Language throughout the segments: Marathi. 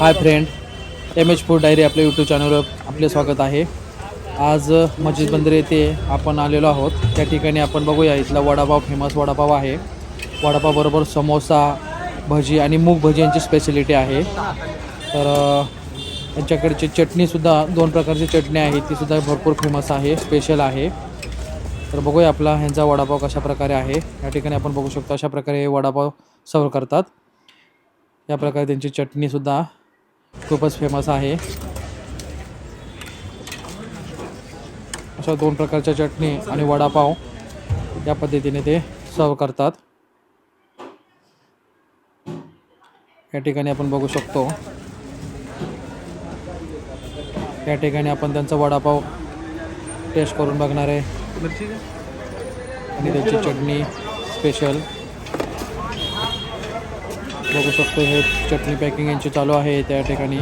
Hi friend M H food diary आपल्या यूट्यूब चॅनलवर आपले स्वागत आहे. आज मस्जिद बंदर येथे आपण आलेलो आहोत. त्या ठिकाणी आपण बघूया इथला वडापाव फेमस वडापाव आहे. वडापावबरोबर समोसा भजी आणि मूग भजी यांची स्पेशलिटी आहे. तर यांच्याकडची चटणीसुद्धा दोन प्रकारची चटणी आहे तीसुद्धा भरपूर फेमस आहे स्पेशल आहे. तर बघूया आपला ह्यांचा वडापाव कशा प्रकारे आहे. या ठिकाणी आपण बघू शकतो अशा प्रकारे हे वडापाव सर्व करतात. या प्रकारे त्यांची चटणीसुद्धा खूपच फेमस आहे. अशा दोन प्रकारच्या चटणी आणि वडापाव या पद्धतीने ते सर्व करतात. या ठिकाणी आपण बघू शकतो. या ठिकाणी आपण त्यांचा वडापाव टेस्ट करून बघणार आहे. आणि त्याची चटणी स्पेशल बघू शकतो हे चटणी पॅकिंग यांची चालू आहे त्या ठिकाणी.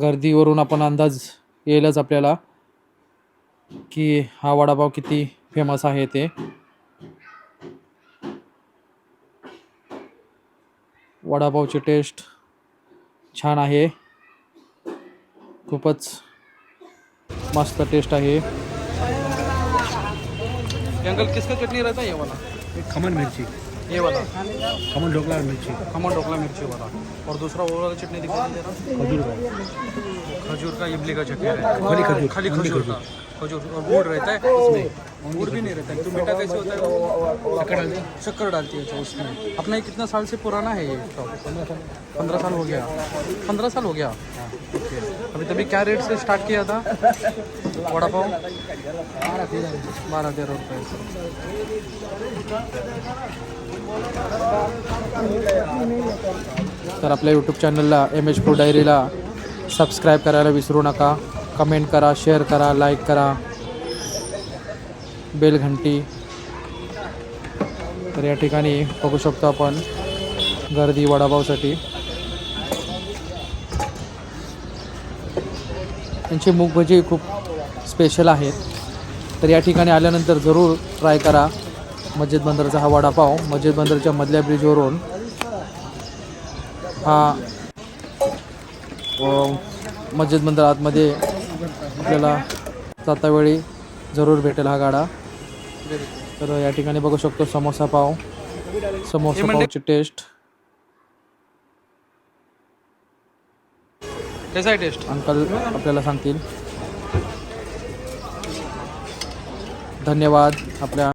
गर्दीवरून आपण अंदाज येईलच आपल्याला की हा वडापाव किती फेमस आहे ते. वडापावची टेस्ट छान आहे. खूपच मस्त टेस्ट आहे. अंकल किसका चटनी रहता है ये वाला? एक खमन मिर्ची. ये वाला। खमन ढोकला मिर्ची। खमन ढोकला मिर्ची वाला। और दूसरा वो वाला चटनी दिखाई दे रहा खजूर का। खजूर का इमली का चटनी है। खाली खजूर, खाली खजूर। का। खजूर और गुड़ रहता है इसमें गुड़ भी नहीं रहता है। तो मीठा कैसे होता है वो? शक्कर डालते हैं। है उसमें। अपना ये कितना साल से पुराना है ये? पंद्रह साल हो गया। पंद्रह साल हो गया? ओके। अभी तभी क्या रेट से स्टार्ट किया था? वड़ा पाव बारह तेरह रुपये तर आपल्या यूट्यूब चॅनलला एम एच फूड डायरीला सबस्क्राईब करायला विसरू नका. कमेंट करा शेअर करा लाईक करा. बेलघंटी तर या ठिकाणी बघू शकतो आपण गर्दी वडापावसाठी. त्यांची मूगभजी खूप स्पेशल आहेत. तर या ठिकाणी आल्यानंतर जरूर ट्राय करा. मस्जिद बंदरचा हा वडापाव. मस्जिद बंदरच्या मधल्या ब्रिजवरून हा मस्जिद बंदर आतमध्ये आपल्याला जाता वेळी जरूर भेटेल हा गाडा. तर या ठिकाणी बघू शकतो समोसा पाव. समोसा पावची टेस्ट कैसा है टेस्ट अंकल आपल्याला सांगतील. धन्यवाद आपल्या